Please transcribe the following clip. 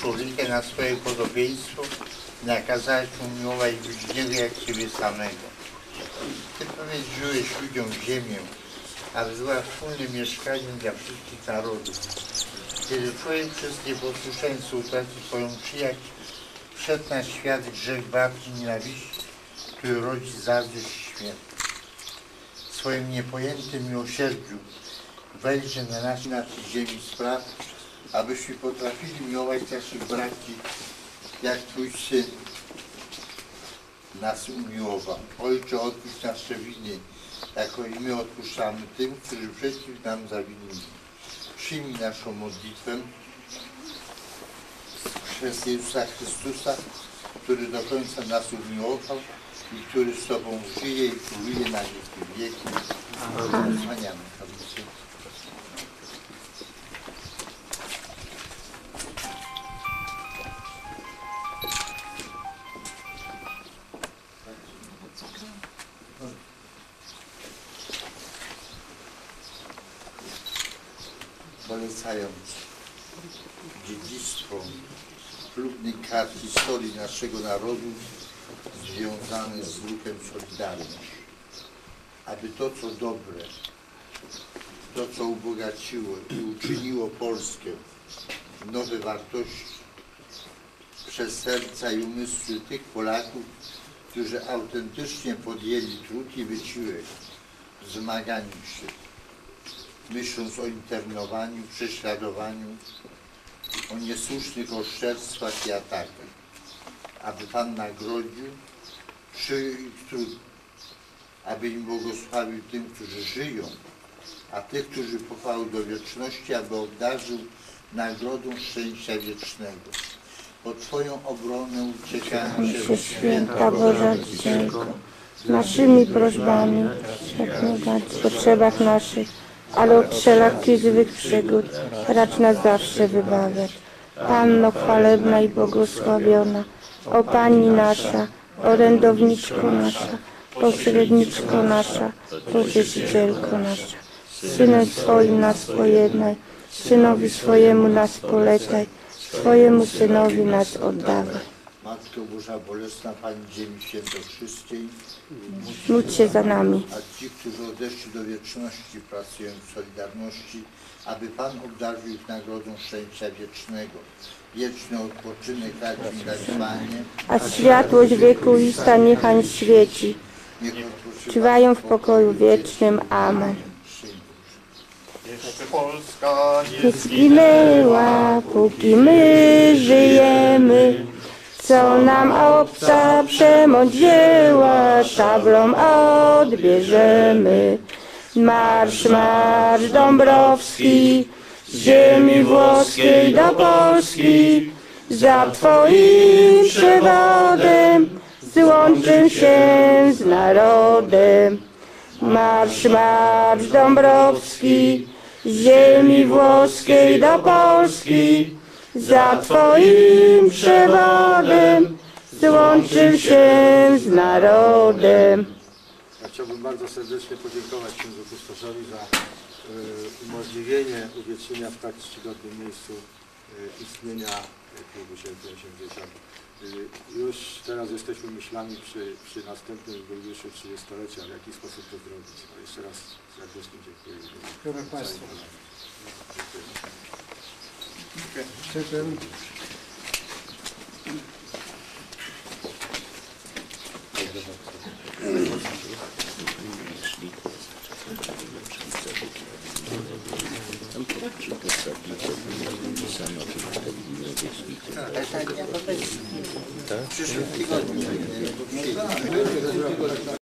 Człowieka na swoje podobieństwo nakazałeś mu miłować bliźniego jak siebie samego. Ty powiedziałeś ludziom ziemię, aby była wspólnym mieszkaniem dla wszystkich narodów. Kiedy człowiek przez nieposłuszeństwo utraci swoją przyjaźń, wszedł na świat grzech bardziej nienawiści, który rodzi zazdrość i śmierć. W swoim niepojętym miłosierdziu wejdzie na nas na tej ziemi spraw, abyśmy potrafili miłować naszych braci, jak Twój Syn nas umiłował. Ojcze, odpuść nasze winy, jako i my odpuszczamy tym, którzy przeciw nam zawinili. Przyjmij naszą modlitwę przez Jezusa Chrystusa, który do końca nas umiłował i który z Tobą żyje i króluje na wieki wieku. Zwaniamy tablicy. Polecając dziedzictwo chlubnych kart historii naszego narodu związane z ruchem Solidarność. Aby to, co dobre, to, co ubogaciło i uczyniło Polskę nowe wartości przez serca i umysły tych Polaków, którzy autentycznie podjęli trud i wysiłek w zmaganiu się myśląc o internowaniu, prześladowaniu, o niesłusznych oszczerstwach i atakach, aby Pan nagrodził trud, aby im błogosławił tym, którzy żyją, a tych, którzy pochwały do wieczności, aby obdarzył nagrodą szczęścia wiecznego. Pod Twoją obronę uciekamy się święta Boża naszymi prośbami, w potrzebach naszych, ale od wszelakich złych przygód racz nas zawsze wybawiać. Panno chwalebna i błogosławiona, o Pani nasza, orędowniczko nasza, pośredniczko nasza, pocieszycielko nasza. Synem swoim nas pojednaj, Synowi swojemu nas polecaj, swojemu Synowi nas oddawaj. Matko Boża Bolesna, Pani Ziemi Świętokrzyskiej, Módl się za nami. a ci, którzy odeszli do wieczności, pracują w Solidarności, aby Pan obdarzył ich nagrodą szczęścia wiecznego. Wieczny odpoczynek racz im dać Panie, A światłość wiekuista niechaj świeci. niech Trwają w pokoju wiecznym. Amen. Jeszcze Polska nie Nie zginęła, póki my żyjemy. Co nam obca przemoc wzięła, szablą odbierzemy. Marsz, marsz Dąbrowski, z ziemi włoskiej do Polski. Za Twoim przewodem złączę się z narodem. Marsz, marsz Dąbrowski, z ziemi włoskiej do Polski. Za Twoim przewodem złączył się z narodem. Ja chciałbym bardzo serdecznie podziękować księdzu Kustoszowi za e, umożliwienie uwiecznienia w tak czcigodnym miejscu e, istnienia e, klubu Święty 80. E, już teraz jesteśmy myślami przy, przy następnym jubileuszu 30-lecia, w jaki sposób to zrobić. Jeszcze raz serdecznie dziękuję. Dziękuję Państwu. Dziękuję. w przyszłym tygodniu.